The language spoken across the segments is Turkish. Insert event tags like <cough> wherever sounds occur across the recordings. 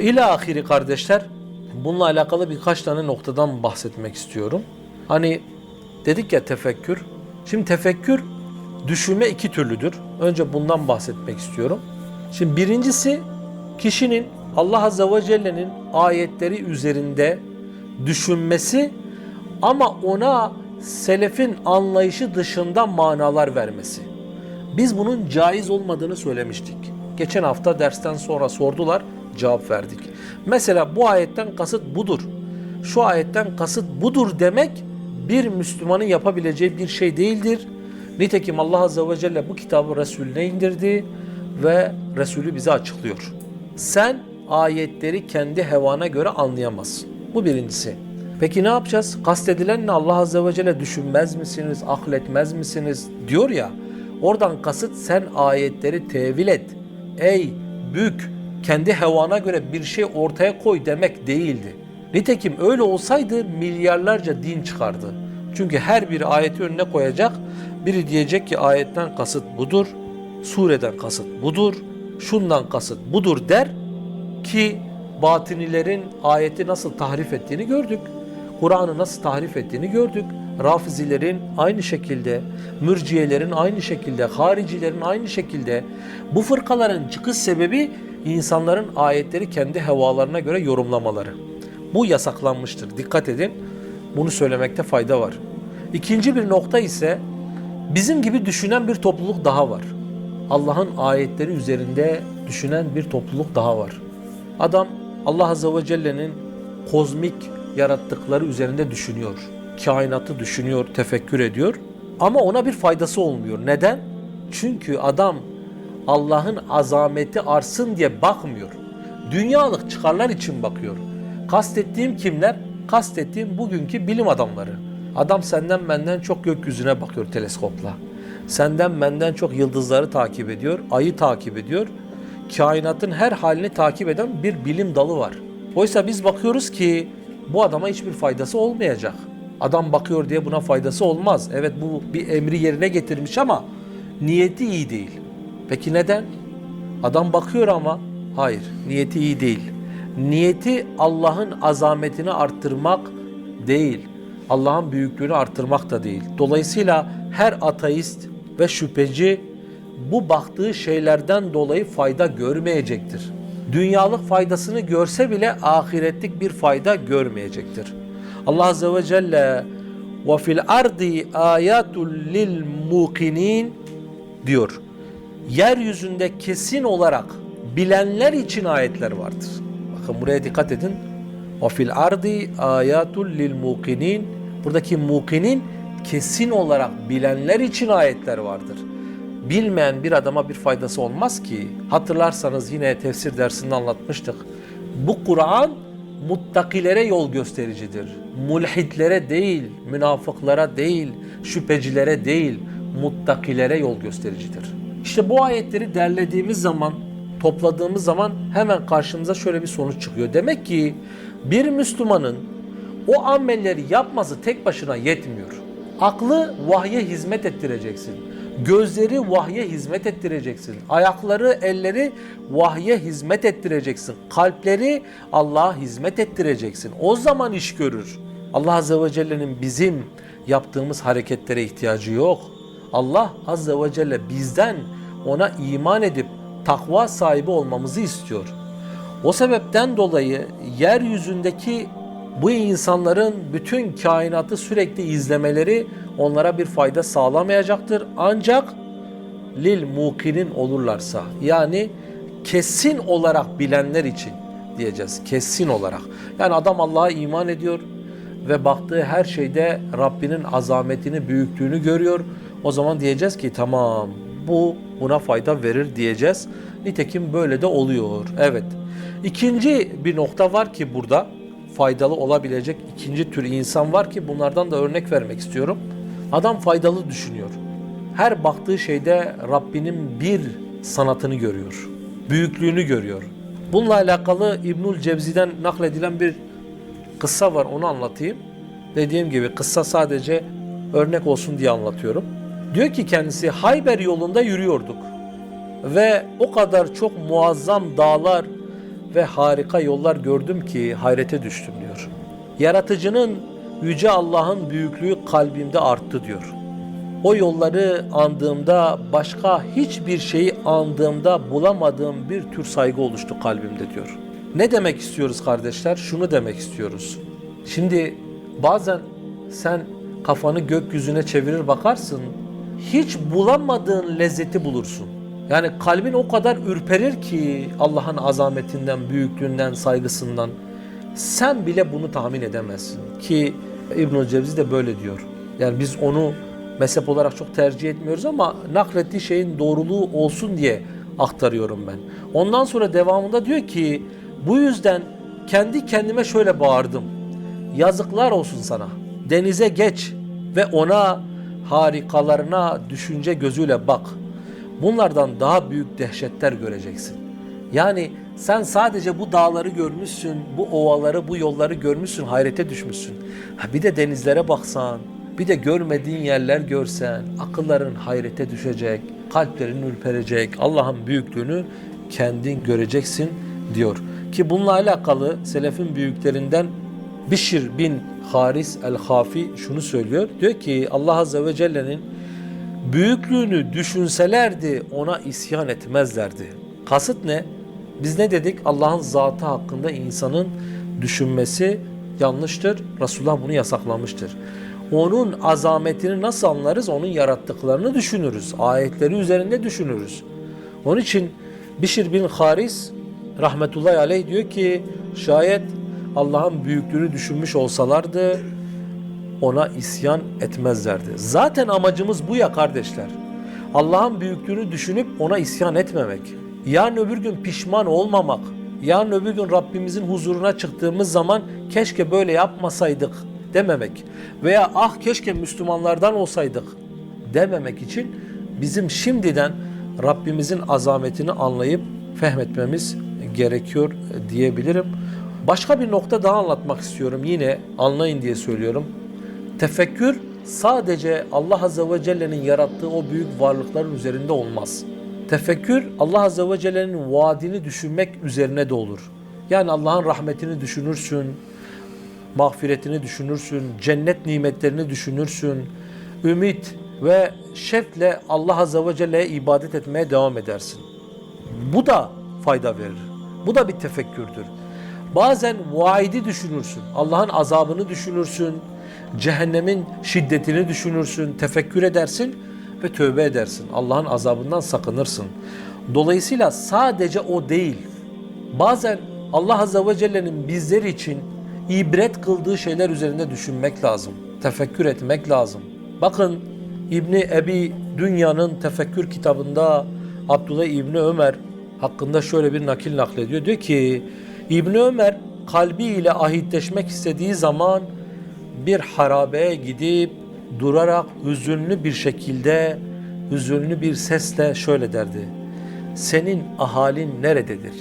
İla ahiri kardeşler, bununla alakalı birkaç tane noktadan bahsetmek istiyorum. Hani dedik ya tefekkür. Şimdi tefekkür düşünme iki türlüdür. Önce bundan bahsetmek istiyorum. Şimdi birincisi kişinin Allah Azze ve Celle'nin ayetleri üzerinde düşünmesi ama ona selefin anlayışı dışında manalar vermesi. Biz bunun caiz olmadığını söylemiştik. Geçen hafta dersten sonra sordular, cevap verdik. Mesela bu ayetten kasıt budur. Şu ayetten kasıt budur demek bir Müslümanın yapabileceği bir şey değildir. Nitekim Allah Azze ve Celle bu kitabı Resulüne indirdi ve Resulü bize açıklıyor. Sen ayetleri kendi hevana göre anlayamazsın. Bu birincisi. Peki ne yapacağız? Kastedilen ne? Allah Azze ve Celle düşünmez misiniz, akletmez misiniz diyor ya. Oradan kasıt sen ayetleri tevil et. Ey bük, kendi hevana göre bir şey ortaya koy demek değildi. Nitekim öyle olsaydı milyarlarca din çıkardı. Çünkü her bir ayeti önüne koyacak. Biri diyecek ki ayetten kasıt budur, sureden kasıt budur, şundan kasıt budur der ki batinilerin ayeti nasıl tahrif ettiğini gördük. Kur'an'ı nasıl tahrif ettiğini gördük. Rafizilerin aynı şekilde, mürciyelerin aynı şekilde, haricilerin aynı şekilde bu fırkaların çıkış sebebi insanların ayetleri kendi hevalarına göre yorumlamaları. Bu yasaklanmıştır. Dikkat edin. Bunu söylemekte fayda var. İkinci bir nokta ise bizim gibi düşünen bir topluluk daha var. Allah'ın ayetleri üzerinde düşünen bir topluluk daha var. Adam Allah Azze ve Celle'nin kozmik yarattıkları üzerinde düşünüyor. Kainatı düşünüyor, tefekkür ediyor. Ama ona bir faydası olmuyor. Neden? Çünkü adam Allah'ın azameti arsın diye bakmıyor. Dünyalık çıkarlar için bakıyor. Kastettiğim kimler? Kastettiğim bugünkü bilim adamları. Adam senden benden çok gökyüzüne bakıyor teleskopla. Senden benden çok yıldızları takip ediyor, ayı takip ediyor. Kainatın her halini takip eden bir bilim dalı var. Oysa biz bakıyoruz ki bu adama hiçbir faydası olmayacak. Adam bakıyor diye buna faydası olmaz. Evet bu bir emri yerine getirmiş ama niyeti iyi değil. Peki neden? Adam bakıyor ama hayır niyeti iyi değil. Niyeti Allah'ın azametini arttırmak değil. Allah'ın büyüklüğünü arttırmak da değil. Dolayısıyla her ateist ve şüpheci bu baktığı şeylerden dolayı fayda görmeyecektir. Dünyalık faydasını görse bile ahiretlik bir fayda görmeyecektir. Allah Azze ve Celle ardi ayatul lil mukinin diyor. Yeryüzünde kesin olarak bilenler için ayetler vardır. Bakın buraya dikkat edin. Fil ardi ayatul lil mukinin. Buradaki mukinin kesin olarak bilenler için ayetler vardır. Bilmeyen bir adama bir faydası olmaz ki. Hatırlarsanız yine tefsir dersinde anlatmıştık. Bu Kur'an muttakilere yol göstericidir. Mulhitlere değil, münafıklara değil, şüphecilere değil, muttakilere yol göstericidir. İşte bu ayetleri derlediğimiz zaman, topladığımız zaman hemen karşımıza şöyle bir sonuç çıkıyor. Demek ki bir Müslümanın o amelleri yapması tek başına yetmiyor. Aklı vahye hizmet ettireceksin. Gözleri vahye hizmet ettireceksin. Ayakları, elleri vahye hizmet ettireceksin. Kalpleri Allah'a hizmet ettireceksin. O zaman iş görür. Allah Azze ve Celle'nin bizim yaptığımız hareketlere ihtiyacı yok. Allah Azze ve Celle bizden ona iman edip takva sahibi olmamızı istiyor. O sebepten dolayı yeryüzündeki bu insanların bütün kainatı sürekli izlemeleri onlara bir fayda sağlamayacaktır. Ancak lil mukinin olurlarsa yani kesin olarak bilenler için diyeceğiz. Kesin olarak. Yani adam Allah'a iman ediyor ve baktığı her şeyde Rabbinin azametini, büyüklüğünü görüyor. O zaman diyeceğiz ki tamam bu buna fayda verir diyeceğiz. Nitekim böyle de oluyor. Evet. İkinci bir nokta var ki burada faydalı olabilecek ikinci tür insan var ki bunlardan da örnek vermek istiyorum. Adam faydalı düşünüyor. Her baktığı şeyde Rabbinin bir sanatını görüyor. Büyüklüğünü görüyor. Bununla alakalı İbnül Cevzi'den nakledilen bir kıssa var onu anlatayım. Dediğim gibi kıssa sadece örnek olsun diye anlatıyorum. Diyor ki kendisi Hayber yolunda yürüyorduk. Ve o kadar çok muazzam dağlar ve harika yollar gördüm ki hayrete düştüm diyor. Yaratıcının yüce Allah'ın büyüklüğü kalbimde arttı diyor. O yolları andığımda başka hiçbir şeyi andığımda bulamadığım bir tür saygı oluştu kalbimde diyor. Ne demek istiyoruz kardeşler? Şunu demek istiyoruz. Şimdi bazen sen kafanı gökyüzüne çevirir bakarsın hiç bulamadığın lezzeti bulursun. Yani kalbin o kadar ürperir ki Allah'ın azametinden, büyüklüğünden, saygısından. Sen bile bunu tahmin edemezsin. Ki İbnül Cevzi de böyle diyor. Yani biz onu mezhep olarak çok tercih etmiyoruz ama naklettiği şeyin doğruluğu olsun diye aktarıyorum ben. Ondan sonra devamında diyor ki bu yüzden kendi kendime şöyle bağırdım. Yazıklar olsun sana. Denize geç ve ona harikalarına düşünce gözüyle bak. Bunlardan daha büyük dehşetler göreceksin. Yani sen sadece bu dağları görmüşsün, bu ovaları, bu yolları görmüşsün, hayrete düşmüşsün. Ha bir de denizlere baksan, bir de görmediğin yerler görsen, akılların hayrete düşecek, kalplerin ürperecek, Allah'ın büyüklüğünü kendin göreceksin diyor. Ki bununla alakalı selefin büyüklerinden Bişir bin Haris el-Hafi şunu söylüyor. Diyor ki Allah Azze ve Celle'nin büyüklüğünü düşünselerdi ona isyan etmezlerdi. Kasıt ne? Biz ne dedik? Allah'ın zatı hakkında insanın düşünmesi yanlıştır. Resulullah bunu yasaklamıştır. Onun azametini nasıl anlarız? Onun yarattıklarını düşünürüz. Ayetleri üzerinde düşünürüz. Onun için Bişir bin Haris rahmetullahi aleyh diyor ki şayet Allah'ın büyüklüğünü düşünmüş olsalardı ona isyan etmezlerdi. Zaten amacımız bu ya kardeşler. Allah'ın büyüklüğünü düşünüp ona isyan etmemek. Yarın öbür gün pişman olmamak. Yarın öbür gün Rabbimizin huzuruna çıktığımız zaman keşke böyle yapmasaydık dememek. Veya ah keşke Müslümanlardan olsaydık dememek için bizim şimdiden Rabbimizin azametini anlayıp fehmetmemiz gerekiyor diyebilirim. Başka bir nokta daha anlatmak istiyorum. Yine anlayın diye söylüyorum. Tefekkür sadece Allah Azze ve Celle'nin yarattığı o büyük varlıkların üzerinde olmaz. Tefekkür Allah Azze ve Celle'nin vaadini düşünmek üzerine de olur. Yani Allah'ın rahmetini düşünürsün, mağfiretini düşünürsün, cennet nimetlerini düşünürsün, ümit ve şevkle Allah Azze ve Celle'ye ibadet etmeye devam edersin. Bu da fayda verir. Bu da bir tefekkürdür. Bazen vaidi düşünürsün, Allah'ın azabını düşünürsün, cehennemin şiddetini düşünürsün, tefekkür edersin ve tövbe edersin. Allah'ın azabından sakınırsın. Dolayısıyla sadece o değil. Bazen Allah Azze ve Celle'nin bizler için ibret kıldığı şeyler üzerinde düşünmek lazım. Tefekkür etmek lazım. Bakın İbni Ebi Dünya'nın tefekkür kitabında Abdullah İbni Ömer hakkında şöyle bir nakil naklediyor. Diyor ki İbni Ömer kalbiyle ahitleşmek istediği zaman bir harabeye gidip durarak hüzünlü bir şekilde, hüzünlü bir sesle şöyle derdi. Senin ahalin nerededir?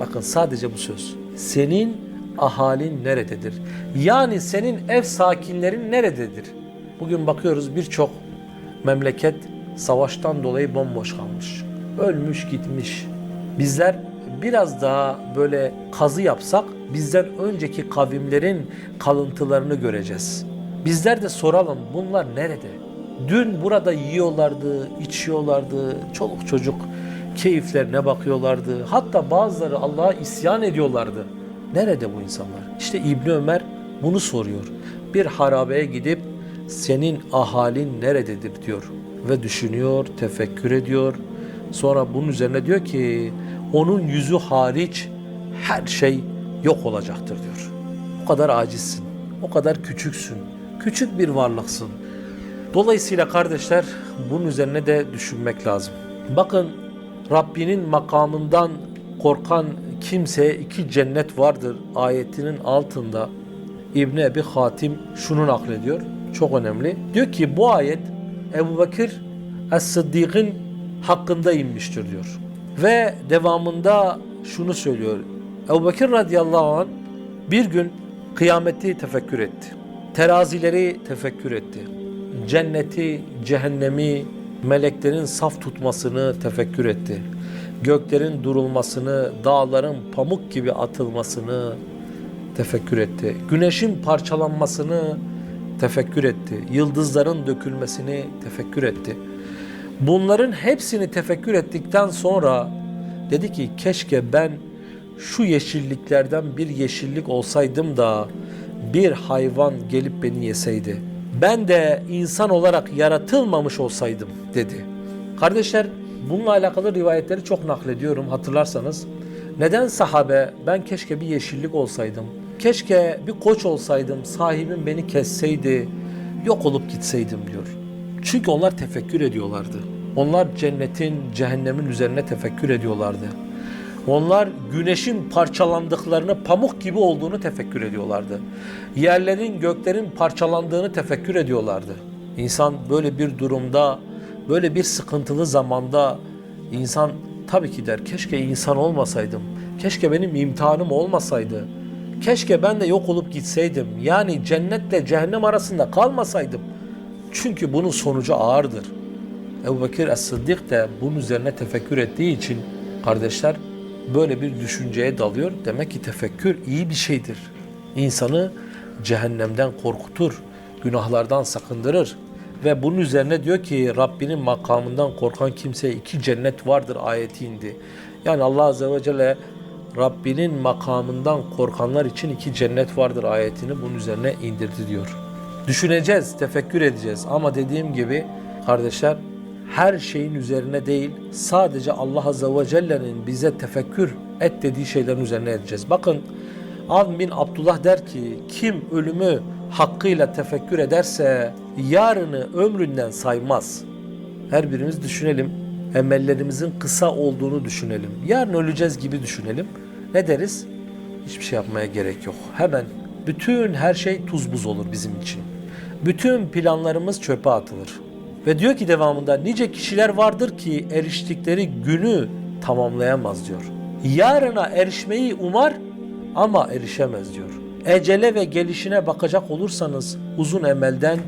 Bakın sadece bu söz. Senin ahalin nerededir? Yani senin ev sakinlerin nerededir? Bugün bakıyoruz birçok memleket savaştan dolayı bomboş kalmış. Ölmüş gitmiş. Bizler biraz daha böyle kazı yapsak bizden önceki kavimlerin kalıntılarını göreceğiz. Bizler de soralım bunlar nerede? Dün burada yiyorlardı, içiyorlardı, çoluk çocuk keyiflerine bakıyorlardı. Hatta bazıları Allah'a isyan ediyorlardı. Nerede bu insanlar? İşte İbni Ömer bunu soruyor. Bir harabeye gidip senin ahalin nerededir diyor. Ve düşünüyor, tefekkür ediyor. Sonra bunun üzerine diyor ki onun yüzü hariç her şey yok olacaktır diyor. O kadar acizsin, o kadar küçüksün, küçük bir varlıksın. Dolayısıyla kardeşler bunun üzerine de düşünmek lazım. Bakın Rabbinin makamından korkan kimseye iki cennet vardır ayetinin altında İbni Ebi Hatim şunu naklediyor. Çok önemli. Diyor ki bu ayet Ebu Bekir Es-Sıddık'ın hakkında inmiştir diyor. Ve devamında şunu söylüyor. Ebu Bekir radıyallahu anh bir gün kıyameti tefekkür etti. Terazileri tefekkür etti. Cenneti, cehennemi, meleklerin saf tutmasını tefekkür etti. göklerin durulmasını, dağların pamuk gibi atılmasını tefekkür etti. Güneşin parçalanmasını tefekkür etti. Yıldızların dökülmesini tefekkür etti. Bunların hepsini tefekkür ettikten sonra dedi ki keşke ben şu yeşilliklerden bir yeşillik olsaydım da bir hayvan gelip beni yeseydi. Ben de insan olarak yaratılmamış olsaydım dedi. Kardeşler bununla alakalı rivayetleri çok naklediyorum hatırlarsanız. Neden sahabe ben keşke bir yeşillik olsaydım, keşke bir koç olsaydım, sahibim beni kesseydi, yok olup gitseydim diyor. Çünkü onlar tefekkür ediyorlardı. Onlar cennetin, cehennemin üzerine tefekkür ediyorlardı. Onlar güneşin parçalandıklarını, pamuk gibi olduğunu tefekkür ediyorlardı. Yerlerin, göklerin parçalandığını tefekkür ediyorlardı. İnsan böyle bir durumda, böyle bir sıkıntılı zamanda insan tabii ki der keşke insan olmasaydım. Keşke benim imtihanım olmasaydı. Keşke ben de yok olup gitseydim. Yani cennetle cehennem arasında kalmasaydım. Çünkü bunun sonucu ağırdır. Ebu Bekir Es-Sıddık da bunun üzerine tefekkür ettiği için kardeşler böyle bir düşünceye dalıyor. Demek ki tefekkür iyi bir şeydir. İnsanı cehennemden korkutur, günahlardan sakındırır. Ve bunun üzerine diyor ki Rabbinin makamından korkan kimseye iki cennet vardır ayeti indi. Yani Allah Azze ve Celle Rabbinin makamından korkanlar için iki cennet vardır ayetini bunun üzerine indirdi diyor. Düşüneceğiz, tefekkür edeceğiz ama dediğim gibi kardeşler her şeyin üzerine değil sadece Allah Azze ve Celle'nin bize tefekkür et dediği şeylerin üzerine edeceğiz. Bakın Avn bin Abdullah der ki kim ölümü hakkıyla tefekkür ederse yarını ömründen saymaz. Her birimiz düşünelim. Emellerimizin kısa olduğunu düşünelim. Yarın öleceğiz gibi düşünelim. Ne deriz? Hiçbir şey yapmaya gerek yok. Hemen bütün her şey tuz buz olur bizim için. Bütün planlarımız çöpe atılır. Ve diyor ki devamında nice kişiler vardır ki eriştikleri günü tamamlayamaz diyor. Yarına erişmeyi umar ama erişemez diyor. Ecele ve gelişine bakacak olursanız uzun emelden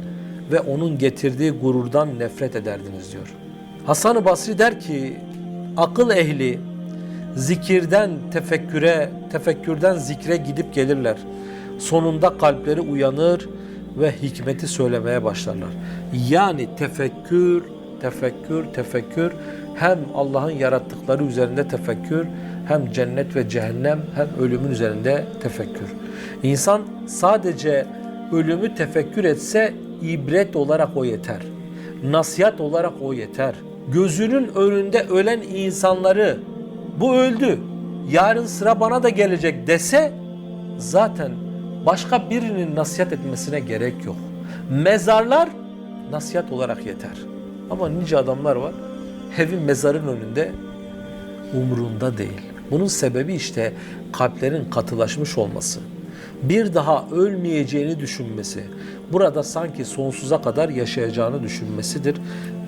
ve onun getirdiği gururdan nefret ederdiniz diyor. Hasan-ı Basri der ki akıl ehli zikirden tefekküre, tefekkürden zikre gidip gelirler. Sonunda kalpleri uyanır ve hikmeti söylemeye başlarlar. Yani tefekkür, tefekkür, tefekkür hem Allah'ın yarattıkları üzerinde tefekkür, hem cennet ve cehennem hem ölümün üzerinde tefekkür. İnsan sadece ölümü tefekkür etse ibret olarak o yeter. Nasihat olarak o yeter. Gözünün önünde ölen insanları bu öldü. Yarın sıra bana da gelecek dese zaten başka birinin nasihat etmesine gerek yok. Mezarlar nasihat olarak yeter. Ama nice adamlar var. Evin mezarın önünde umrunda değil. Bunun sebebi işte kalplerin katılaşmış olması. Bir daha ölmeyeceğini düşünmesi. Burada sanki sonsuza kadar yaşayacağını düşünmesidir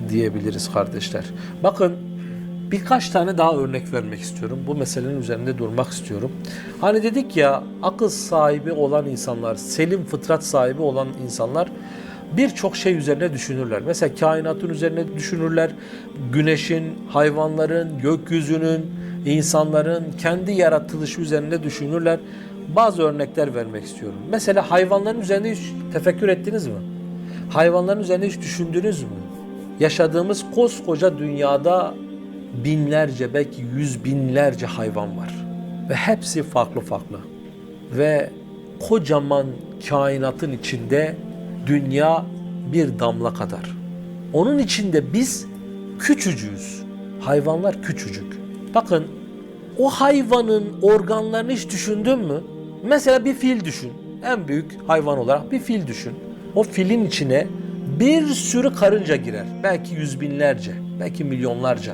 diyebiliriz kardeşler. Bakın birkaç tane daha örnek vermek istiyorum. Bu meselenin üzerinde durmak istiyorum. Hani dedik ya akıl sahibi olan insanlar, selim fıtrat sahibi olan insanlar birçok şey üzerine düşünürler. Mesela kainatın üzerine düşünürler. Güneşin, hayvanların, gökyüzünün, insanların kendi yaratılışı üzerinde düşünürler. Bazı örnekler vermek istiyorum. Mesela hayvanların üzerinde hiç tefekkür ettiniz mi? Hayvanların üzerinde hiç düşündünüz mü? Yaşadığımız koskoca dünyada binlerce belki yüz binlerce hayvan var. Ve hepsi farklı farklı. Ve kocaman kainatın içinde dünya bir damla kadar. Onun içinde biz küçücüğüz. Hayvanlar küçücük. Bakın o hayvanın organlarını hiç düşündün mü? Mesela bir fil düşün. En büyük hayvan olarak bir fil düşün. O filin içine bir sürü karınca girer. Belki yüz binlerce, belki milyonlarca.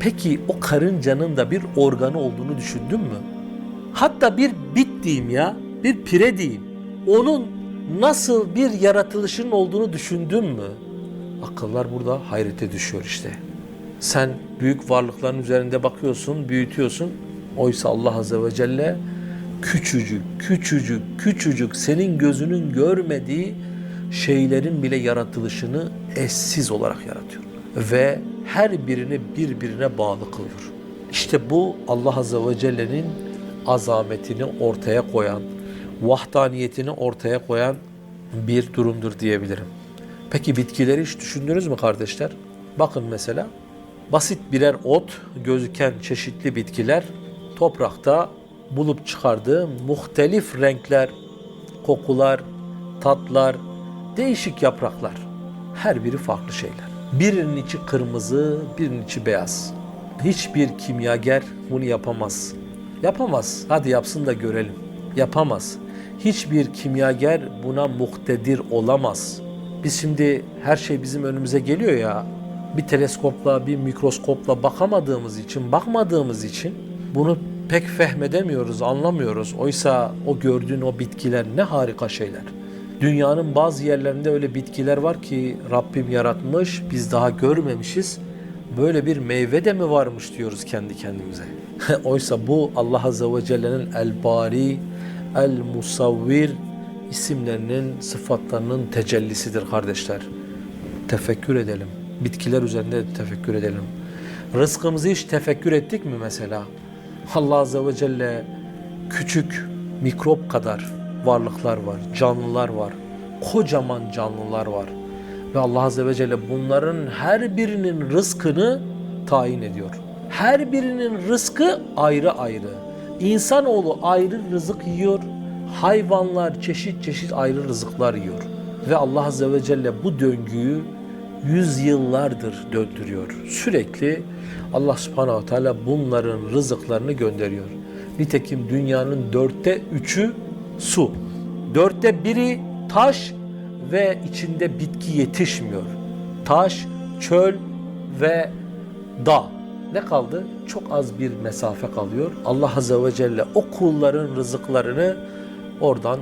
Peki o karıncanın da bir organı olduğunu düşündün mü? Hatta bir bit diyeyim ya, bir pire diyeyim. Onun nasıl bir yaratılışının olduğunu düşündün mü? Akıllar burada hayrete düşüyor işte. Sen büyük varlıkların üzerinde bakıyorsun, büyütüyorsun. Oysa Allah Azze ve Celle küçücük, küçücük, küçücük senin gözünün görmediği şeylerin bile yaratılışını eşsiz olarak yaratıyor. Ve her birini birbirine bağlı kılıyor. İşte bu Allah Azze ve Celle'nin azametini ortaya koyan, vahdaniyetini ortaya koyan bir durumdur diyebilirim. Peki bitkileri hiç düşündünüz mü kardeşler? Bakın mesela basit birer ot gözüken çeşitli bitkiler toprakta bulup çıkardığı muhtelif renkler, kokular, tatlar, değişik yapraklar. Her biri farklı şeyler. Birinin içi kırmızı, birinin içi beyaz. Hiçbir kimyager bunu yapamaz. Yapamaz. Hadi yapsın da görelim. Yapamaz. Hiçbir kimyager buna muktedir olamaz. Biz şimdi her şey bizim önümüze geliyor ya. Bir teleskopla, bir mikroskopla bakamadığımız için, bakmadığımız için bunu pek fehmedemiyoruz, anlamıyoruz. Oysa o gördüğün o bitkiler ne harika şeyler. Dünyanın bazı yerlerinde öyle bitkiler var ki Rabbim yaratmış, biz daha görmemişiz. Böyle bir meyve de mi varmış diyoruz kendi kendimize. <laughs> Oysa bu Allah Azze ve Celle'nin El-Bari, El-Musavvir isimlerinin, sıfatlarının tecellisidir kardeşler. Tefekkür edelim. Bitkiler üzerinde tefekkür edelim. Rızkımızı hiç tefekkür ettik mi mesela? Allah Azze ve Celle küçük mikrop kadar varlıklar var, canlılar var, kocaman canlılar var. Ve Allah Azze ve Celle bunların her birinin rızkını tayin ediyor. Her birinin rızkı ayrı ayrı. İnsanoğlu ayrı rızık yiyor, hayvanlar çeşit çeşit ayrı rızıklar yiyor. Ve Allah Azze ve Celle bu döngüyü yüzyıllardır döndürüyor. Sürekli Allah Subhanahu Teala bunların rızıklarını gönderiyor. Nitekim dünyanın dörtte üçü su. Dörtte biri taş ve içinde bitki yetişmiyor. Taş, çöl ve dağ. Ne kaldı? Çok az bir mesafe kalıyor. Allah Azze ve Celle o kulların rızıklarını oradan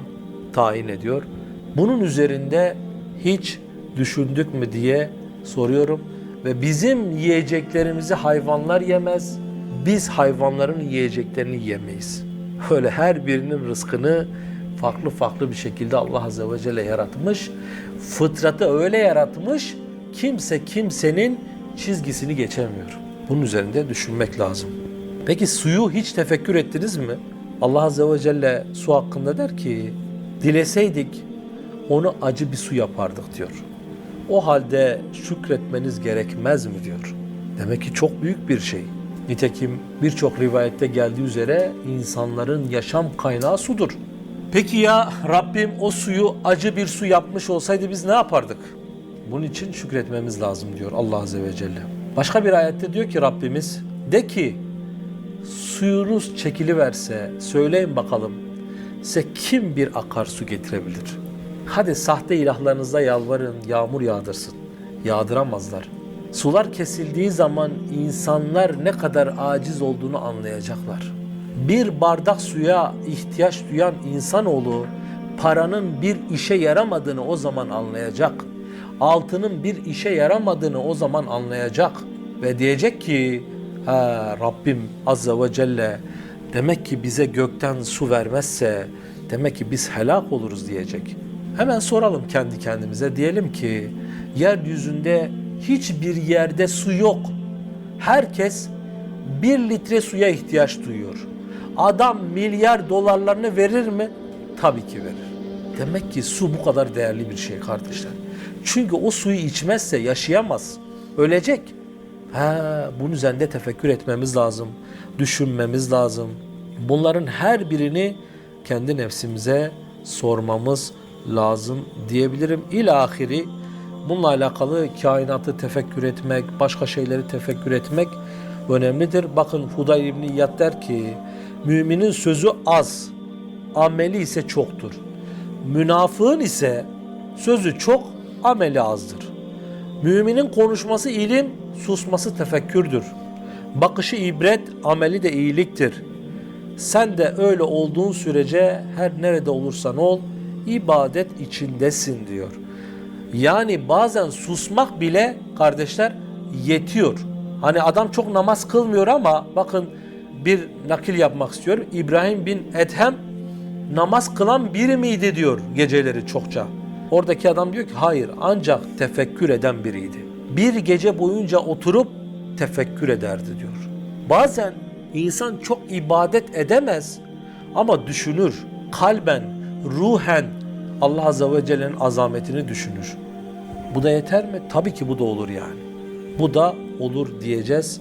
tayin ediyor. Bunun üzerinde hiç düşündük mü diye soruyorum. Ve bizim yiyeceklerimizi hayvanlar yemez. Biz hayvanların yiyeceklerini yemeyiz. Öyle her birinin rızkını farklı farklı bir şekilde Allah Azze ve Celle yaratmış. Fıtratı öyle yaratmış, kimse kimsenin çizgisini geçemiyor. Bunun üzerinde düşünmek lazım. Peki suyu hiç tefekkür ettiniz mi? Allah Azze ve Celle su hakkında der ki, dileseydik onu acı bir su yapardık diyor. O halde şükretmeniz gerekmez mi diyor. Demek ki çok büyük bir şey. Nitekim birçok rivayette geldiği üzere insanların yaşam kaynağı sudur. Peki ya Rabbim o suyu acı bir su yapmış olsaydı biz ne yapardık? Bunun için şükretmemiz lazım diyor Allah Azze ve Celle. Başka bir ayette diyor ki Rabbimiz de ki suyunuz çekiliverse söyleyin bakalım size kim bir akarsu getirebilir? Hadi sahte ilahlarınıza yalvarın yağmur yağdırsın. Yağdıramazlar. Sular kesildiği zaman insanlar ne kadar aciz olduğunu anlayacaklar. Bir bardak suya ihtiyaç duyan insanoğlu paranın bir işe yaramadığını o zaman anlayacak. Altının bir işe yaramadığını o zaman anlayacak ve diyecek ki ha, Rabbim Azze ve Celle demek ki bize gökten su vermezse demek ki biz helak oluruz diyecek. Hemen soralım kendi kendimize diyelim ki yeryüzünde hiçbir yerde su yok. Herkes bir litre suya ihtiyaç duyuyor. Adam milyar dolarlarını verir mi? Tabii ki verir. Demek ki su bu kadar değerli bir şey kardeşler. Çünkü o suyu içmezse yaşayamaz. Ölecek. Ha, bunun üzerinde tefekkür etmemiz lazım. Düşünmemiz lazım. Bunların her birini kendi nefsimize sormamız lazım diyebilirim. İlahiri bununla alakalı kainatı tefekkür etmek, başka şeyleri tefekkür etmek önemlidir. Bakın Hudayr İbni İyad der ki, müminin sözü az, ameli ise çoktur. Münafığın ise sözü çok, ameli azdır. Müminin konuşması ilim, susması tefekkürdür. Bakışı ibret, ameli de iyiliktir. Sen de öyle olduğun sürece her nerede olursan ol, ibadet içindesin diyor. Yani bazen susmak bile kardeşler yetiyor. Hani adam çok namaz kılmıyor ama bakın bir nakil yapmak istiyorum. İbrahim bin Ethem namaz kılan biri miydi diyor geceleri çokça. Oradaki adam diyor ki hayır ancak tefekkür eden biriydi. Bir gece boyunca oturup tefekkür ederdi diyor. Bazen İnsan çok ibadet edemez ama düşünür. Kalben, ruhen Allah Azze ve Celle'nin azametini düşünür. Bu da yeter mi? Tabii ki bu da olur yani. Bu da olur diyeceğiz